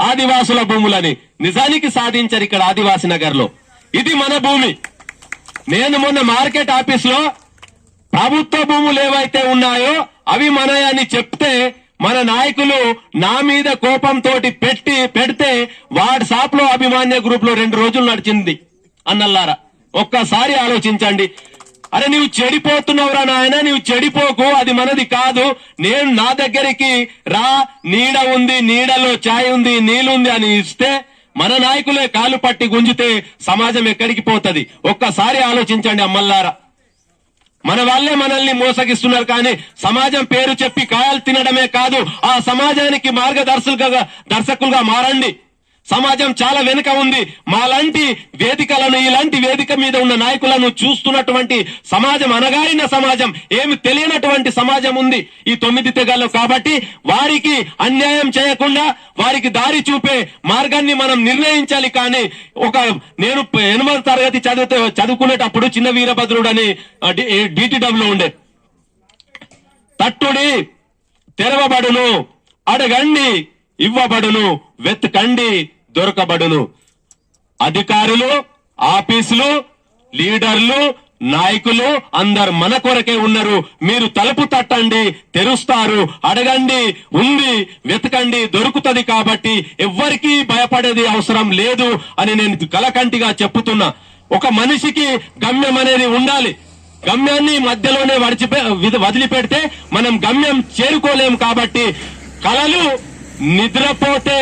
ఆదివాసుల భూములని నిజానికి సాధించారు ఇక్కడ ఆదివాసి నగర్లో ఇది మన భూమి. నేను మొన్న మార్కెట్ ఆఫీస్లో ప్రభుత్వ భూములు ఏవైతే ఉన్నాయో అవి మనయని చెప్తే మన నాయకులు నా మీద కోపంతో పెట్టి పెడితే వాట్సాప్లో అభిమాన్య గ్రూప్లో రెండు రోజులు నడిచింది. అన్నల్లారా ఒక్కసారి ఆలోచించండి. అరే నీవు చెడిపోతున్నావురా నాయన నీవు చెడిపోకు అది మనది కాదు. నేను నా దగ్గరికి రా నీడ ఉంది నీడలో ఛాయ్ ఉంది నీళ్ళుంది అని ఇస్తే మన నాయకులే కాలు పట్టి గుంజితే సమాజం ఎక్కడికి పోతది? ఒక్కసారి ఆలోచించండి అమ్మల్లారా. మన వాళ్ళే మనల్ని మోసగిస్తున్నారు కానీ సమాజం పేరు చెప్పి కాయలు తినడమే కాదు. ఆ సమాజానికి మార్గదర్శకులుగా దర్శకులుగా మారండి. సమాజం చాలా వెనుక ఉంది. మాలాంటి వేదికలను ఇలాంటి వేదిక మీద ఉన్న నాయకులను చూస్తున్నటువంటి సమాజం అనగారిన సమాజం ఏమి తెలియనటువంటి సమాజం ఉంది ఈ తొమ్మిది తెగలు కాబట్టి వారికి అన్యాయం చేయకుండా వారికి దారి చూపే మార్గాన్ని మనం నిర్ణయించాలి. కానీ ఒక నేను ఎనిమిది తరగతి చదివితే చదువుకునేటప్పుడు చిన్న వీరభద్రుడు అని డిటిడబ్ల్యూ ఉండే. తట్టుడి తెరవబడును అడగండి ఇవ్వబడును వెతకండి. దొరకబడును. అధికారులు ఆఫీసులు లీడర్లు నాయకులు అందరు మన కొరకే ఉన్నారు. మీరు తలుపు తట్టండి తెరుస్తారు అడగండి ఉంది వెతకండి దొరుకుతుంది కాబట్టి ఎవ్వరికీ భయపడేది అవసరం లేదు అని నేను కలకంటిగా చెప్పుతున్నా. ఒక మనిషికి గమ్యం అనేది ఉండాలి. గమ్యాన్ని మధ్యలోనే వడిచిపె వదిలిపెడితే మనం గమ్యం చేరుకోలేం కాబట్టి కళలు నిద్రపోతే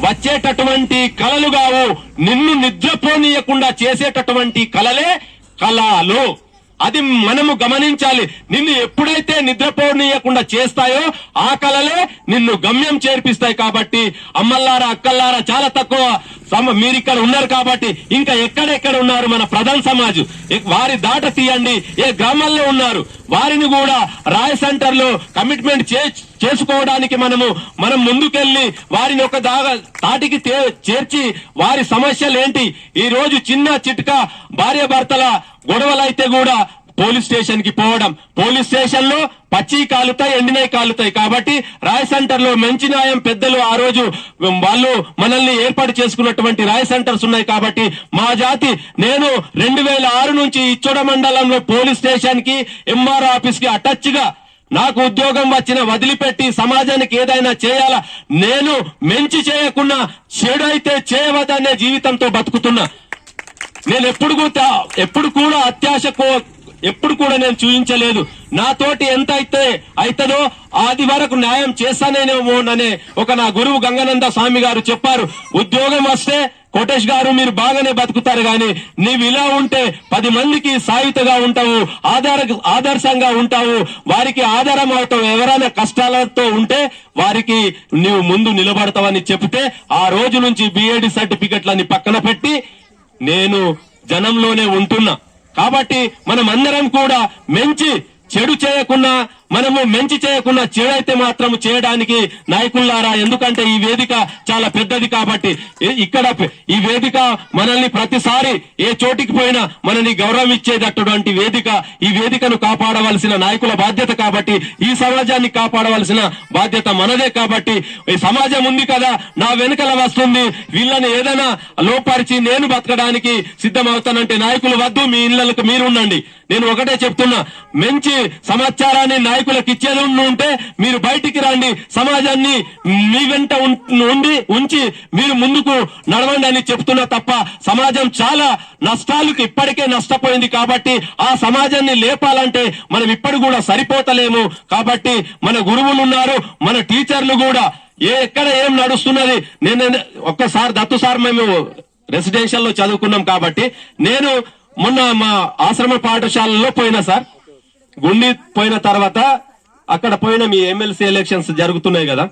వచ్చేటటువంటి కళలు కావు నిన్ను నిద్రపోనీయకుండా చేసేటటువంటి కళలే కళలు. అది మనము గమనించాలి. నిన్ను ఎప్పుడైతే నిద్రపోనీయకుండా చేస్తాయో ఆ కళలే నిన్ను గమ్యం చేర్పిస్తాయి కాబట్టి అమ్మల్లారా అక్కల్లారా చాలా తక్కువ. మీరు ఇక్కడ ఉన్నారు కాబట్టి ఇంకా ఎక్కడెక్కడ ఉన్నారు మన ప్రధాన సమాజ్? వారి దాట తీయండి. ఏ గ్రామాల్లో ఉన్నారు? వారిని కూడా రాయ్ సెంటర్లో కమిట్మెంట్ చే- చేసుకోవడానికి మనము మనం ముందుకెళ్ళి వారిని ఒక దాగా తాటికి చేర్చి వారి సమస్యలు ఏంటి ఈ రోజు చిన్న చిట్కా భార్య భర్తల గొడవలైతే కూడా పోలీస్ స్టేషన్కి పోవడం. పోలీస్ స్టేషన్లో పచ్చి కాలుతాయి ఎండినవి కాలుతాయి. కాబట్టి రాయ్ సెంటర్లో మంచి న్యాయం పెద్దలు ఆ రోజు వాళ్ళు మనల్ని ఏర్పాటు చేసుకున్నటువంటి రాయ్ సెంటర్స్ ఉన్నాయి కాబట్టి మా జాతి నేను రెండు వేల ఆరు నుంచి ఇచ్చోడ మండలంలో పోలీస్ స్టేషన్కి ఎంఆర్ ఆఫీస్కి అటచ్గా నాకు ఉద్యోగం వచ్చిన వదిలిపెట్టి సమాజానికి ఏదైనా చేయాలా? నేను మెంచి చేయకుండా చెడు అయితే చేయవద్దనే జీవితంతో బతుకుతున్నా. నేను ఎప్పుడు కూడా ఎప్పుడు కూడా అత్యాశకు ఎప్పుడు కూడా నేను చూపించలేదు నాతోటి ఎంత అయితే అవుతుందో ఆది వరకు న్యాయం చేస్తానేమోననే ఒక నా గురువు గంగానంద స్వామి గారు చెప్పారు. ఉద్యోగం వస్తే కోటేష్ గారు మీరు బాగానే బతుకుతారు గాని నీవు ఇలా ఉంటే పది మందికి సాయుతగా ఉంటావు ఆధార ఆదర్శంగా ఉంటావు వారికి ఆధారం అవుతావు ఎవరైనా కష్టాలతో ఉంటే వారికి నీవు ముందు నిలబడతావని చెప్తే ఆ రోజు నుంచి బిఏడి సర్టిఫికెట్లని పక్కన పెట్టి నేను జనంలోనే ఉంటున్నా. కాబట్టి మనం అందరం కూడా మంచి చెడు చేయకుండా మనము మంచి చేయకుండా చెడు మాత్రం చేయడానికి నాయకుల్లారా. ఎందుకంటే ఈ వేదిక చాలా పెద్దది కాబట్టి. ఇక్కడ ఈ వేదిక మనల్ని ప్రతిసారి ఏ చోటికి పోయినా మనని గౌరవం ఇచ్చేటటువంటి వేదిక ఈ వేదికను కాపాడవలసిన నాయకుల బాధ్యత కాబట్టి ఈ సమాజాన్ని కాపాడవలసిన బాధ్యత మనదే కాబట్టి ఈ సమాజం ఉంది కదా నా వెనుకల వస్తుంది వీళ్ళని ఏదైనా లోపరిచి నేను బతకడానికి సిద్ధమవుతానంటే నాయకులు వద్దు మీ ఇళ్ళకు మీరు ఉండండి నేను ఒకటే చెప్తున్నా మంచి సమాచారాన్ని నాయకులకు ఇచ్చేది ఉంటే మీరు బయటికి రండి సమాజాన్ని మీ వెంట ఉం- ఉండి ఉంచి మీరు ముందుకు నడవండి అని చెప్తున్నా తప్ప సమాజం చాలా నష్టాలకు ఇప్పటికే నష్టపోయింది కాబట్టి ఆ సమాజాన్ని లేపాలంటే మనం ఇప్పటి కూడా సరిపోతలేము. కాబట్టి మన గురువులు ఉన్నారు మన టీచర్లు కూడా ఏ ఎక్కడ ఏం నడుస్తున్నది నేను ఒక్కసారి దత్తు సార్ మేము రెసిడెన్షియల్లో చదువుకున్నాం కాబట్టి నేను మొన్న మా ఆశ్రమ పాఠశాలలో పోయినా సార్. గుండి పోయిన తర్వాత అక్కడ పోయిన మీ ఎమ్మెల్సీ ఎలక్షన్స్ జరుగుతున్నాయి కదా?